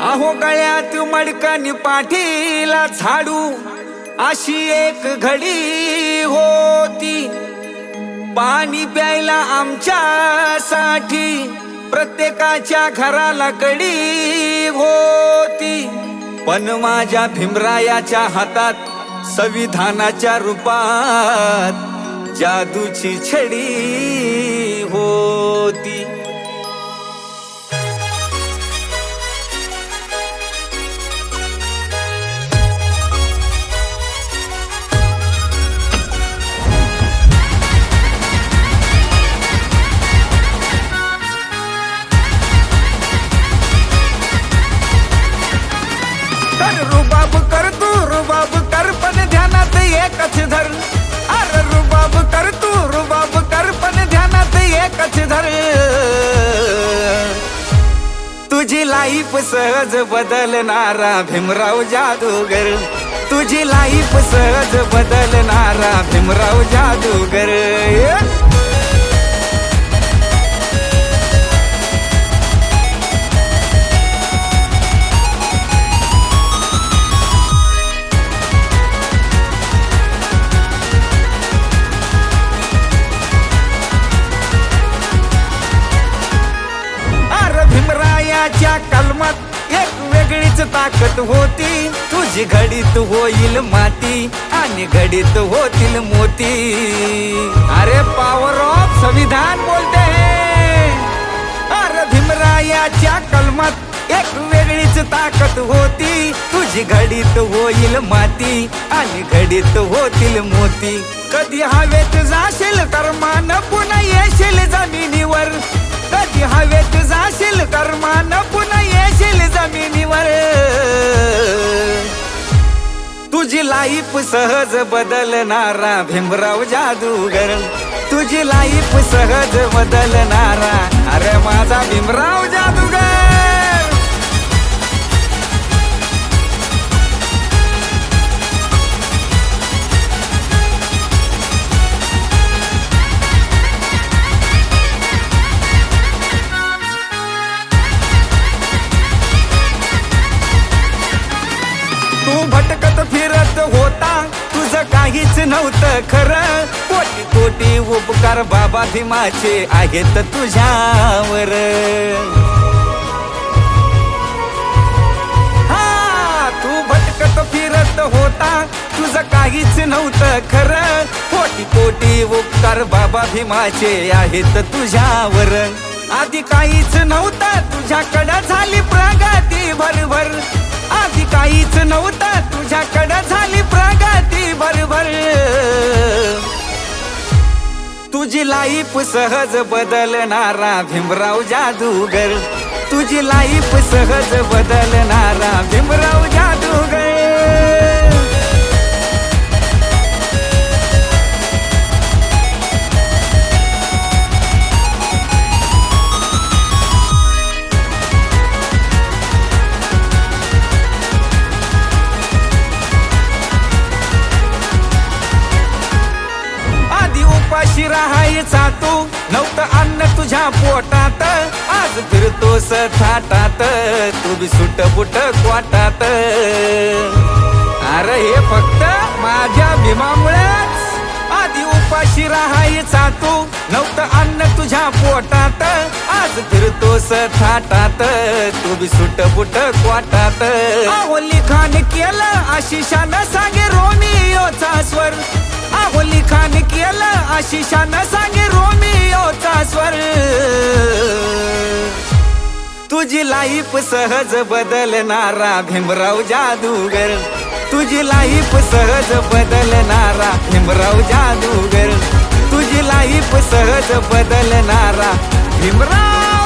आहो गळ्यात मडकन पाठीला झाडू. अशी एक घडी होती. पाणी प्यायला आमच्यासाठी प्रत्येकाच्या घराला कडी होती. पण माझ्या भीमरायाच्या हातात संविधानाच्या रूपात जादूची छडी अर रुबाब कर तू रुबाब कर पण ध्यानात एकच धर. अर रुबाब कर तू रुबाब कर पण ध्यानात एकच धर. तुझी लाईफ सहज बदलणारा भीमराव जादूगर. तुझी लाईफ सहज बदलणारा भीमराव जादूगर. भीमरायाच्या कलमात एक वेगळीच ताकद होती. तुझी घडीत होईल माती आणि घडीत होतील मोती. अरे पॉवर ऑफ संविधान बोलते अरे भीमरायाच्या कलमात एक वेगळीच ताकद होती. तुझी घडीत होईल माती आणि घडीत होतील मोती. कधी हवेत जाशील मान पुन्हा येशील जमिनीवर. कधी हवेत जाशील कर्मान पुन्हा येशील जमिनीवर. तुझी लाईफ सहज बदलणारा भीमराव जादूगर. तुझी लाईफ सहज बदलणारा अरे माझा भीमराव जादू नव्हतं खरं. कोटी कोटी उपकार बाबा भीमाचे आहेत तुझ्यावर. हा तू भटकत फिरत होता. तुझं काहीच नव्हतं खरं. कोटी कोटी उपकार बाबा भीमाचे आहेत तुझ्यावर. आधी काहीच नव्हतं. तुझ्याकडं झाली प्रगती भरभर. तुझी लाईफ सहज बदलणारा भीमराव जादूगर. तुझी लाईफ सहज बदलणारा भीमराव जादूगर. कशी राहायचा तू. नव्हतं अन्न तुझ्या पोटात. आज फिरतोस थाटात. तू बी सुट बुट क्वाटात. अरे हे फक्त माझ्या भीमामुळेच. आधी उपाशी राहायचा तू. नव्हतं अन्न तुझ्या पोटात. आज फिरतोस थाटात. तू बी सुट बुट क्वाटात. ओली लिखाण केलं आशिषानं सांगे रोमियोचा स्वर. अहो खान केलं आशिषानं सांगे रोमियोचा स्वर. तुझी लाईफ सहज बदलणारा भीमराव जादूगर. तुझी लाईफ सहज बदलणारा भीमराव जादूगर. तुझी लाईफ सहज बदलणारा भीमराव